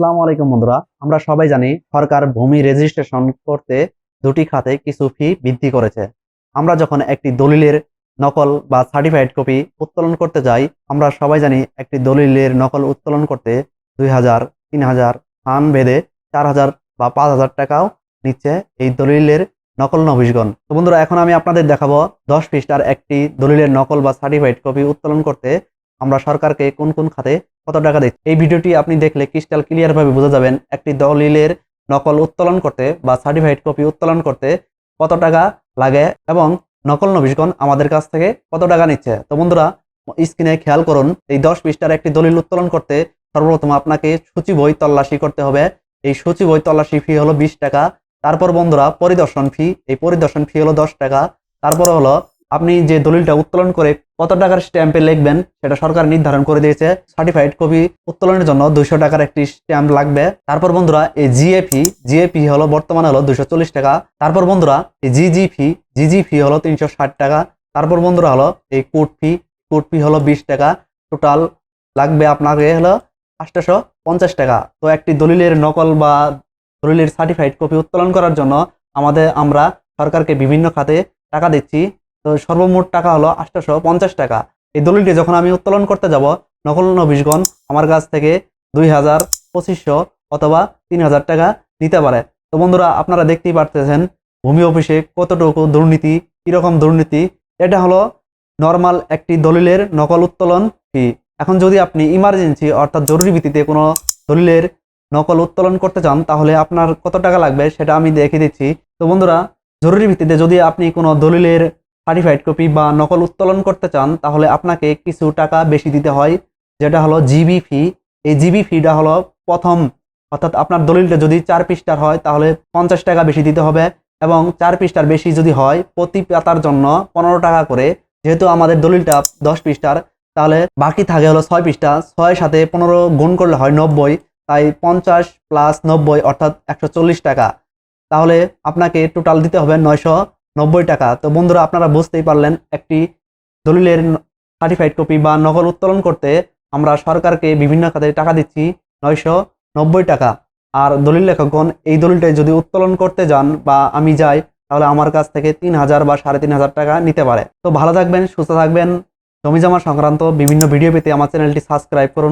আসসালামু আলাইকুম বন্ধুরা। আমরা সবাই জানি সরকার ভূমি রেজিস্ট্রেশন করতে দুটি খাতে কিছু ফি বৃদ্ধি করেছে। আমরা যখন একটি দলিলের নকল বা সার্টিফাইড কপি উত্তোলন করতে যাই, আমরা সবাই জানি একটি দলিলের নকল উত্তোলন করতে দুই হাজার, তিন হাজার স্থান ভেদে চার হাজার বা পাঁচ হাজার টাকাও নিচ্ছে এই দলিলের নকল নবিশগণ। তো বন্ধুরা, এখন আমি আপনাদের দেখাবো দশ পৃষ্ঠার একটি দলিলের নকল বা সার্টিফাইড কপি উত্তোলন করতে আমরা সরকারকে কোন কোন খাতে কত টাকা দিচ্ছি? এই ভিডিওটি আপনি দেখলে ক্রিস্টাল ক্লিয়ার ভাবে বোঝা যাবেন একটি দলিলের নকল উত্তোলন করতে বা সার্টিফাইড কপি উত্তোলন করতে কত টাকা লাগে এবং নকল নবিশগণ আমাদের কাছ থেকে কত টাকা নিচ্ছে। তো বন্ধুরা, স্ক্রিনে খেয়াল করুন, এই দশ পৃষ্ঠার একটি দলিল উত্তোলন করতে সর্বপ্রথম আপনাকে সূচি বই তল্লাশি করতে হবে। এই সূচি বই তল্লাশি ফি হলো বিশ টাকা। তারপর বন্ধুরা, পরিদর্শন ফি এই পরিদর্শন ফি হলো দশ টাকা। তারপর হলো, আপনি যে দলিলটা উত্তোলন করে কত টাকার স্ট্যাম্পে লিখবেন, সেটা সরকার নির্ধারণ করে দিয়েছে। সার্টিফাইড কপি উত্তোলনের জন্য দুইশো টাকার একটি স্ট্যাম্প লাগবে। তারপর বন্ধুরা, এই জিএপি জিএপি হলো বর্তমানে হলো দুশো চল্লিশ টাকা। তারপর বন্ধুরা, এই জিজি ফি জিজি ফি হলো তিনশো ষাট টাকা। তারপর বন্ধুরা হলো এই কোর্ট ফি কোর্ট ফি হলো বিশ টাকা। টোটাল লাগবে আপনাকে হলো আটশোশো পঞ্চাশ টাকা। তো একটি দলিলের নকল বা দলিলের সার্টিফাইড কপি উত্তোলন করার জন্য আমাদের, আমরা সরকারকে বিভিন্ন খাতে টাকা দিচ্ছি। তো সর্বমোট টাকা হলো আটশোশো পঞ্চাশ টাকা। এই দলিলটি যখন আমি উত্তোলন করতে যাব, নকল নবিশগণ আমার কাছ থেকে দুই হাজার পঁচিশশো অথবা তিন হাজার টাকা নিতে পারে। তো বন্ধুরা, আপনারা দেখতেই পারতেছেন ভূমি অফিসে কতটুকু দুর্নীতি, কীরকম দুর্নীতি। এটা হলো নর্মাল একটি দলিলের নকল উত্তোলন ফি এখন যদি আপনি ইমার্জেন্সি অর্থাৎ জরুরি ভিত্তিতে কোনো দলিলের নকল উত্তোলন করতে চান, তাহলে আপনার কত টাকা লাগবে সেটা আমি দেখে দিচ্ছি। তো বন্ধুরা, জরুরি ভিত্তিতে যদি আপনি কোনো দলিলের সার্টিফাইড কপি বা নকল উত্তোলন করতে চান, তাহলে আপনাকে কিছু টাকা বেশি দিতে হয়, যেটা হলো জিবি ফি এই জিবি ফিটা হলো প্রথম, অর্থাৎ আপনার দলিলটা যদি চার পৃষ্ঠার হয়, তাহলে পঞ্চাশ টাকা বেশি দিতে হবে এবং চার পৃষ্ঠার বেশি যদি হয়, প্রতি পাতার জন্য পনেরো টাকা করে। যেহেতু আমাদের দলিলটা দশ পৃষ্ঠার, তাহলে বাকি থাকে হলো ছয় পৃষ্ঠা। ছয় সাথে পনেরো গুণ করলে হয় নব্বই, তাই পঞ্চাশ প্লাস নব্বই, অর্থাৎ একশো চল্লিশ টাকা। তাহলে আপনাকে টোটাল দিতে হবে নয়শো নব্বই টাকা। তো বন্ধুরা, আপনারা বুঝতেই পারলেন, একটি দলিলের সার্টিফাইড কপি বা নকল উত্তোলন করতে আমরা সরকারকে বিভিন্ন খাতে টাকা দিচ্ছি, নয়শো নব্বই টাকা। আর দলিল লেখকগণ, এই দলিলটাই যদি উত্তোলন করতে যান বা আমি যাই, তাহলে আমার কাছ থেকে তিন হাজার বা সাড়ে তিন হাজার টাকা নিতে পারে। তো ভালো থাকবেন, সুস্থ থাকবেন। জমি জমিজমা সংক্রান্ত বিভিন্ন ভিডিও পেতে আমার চ্যানেলটি সাবস্ক্রাইব করুন।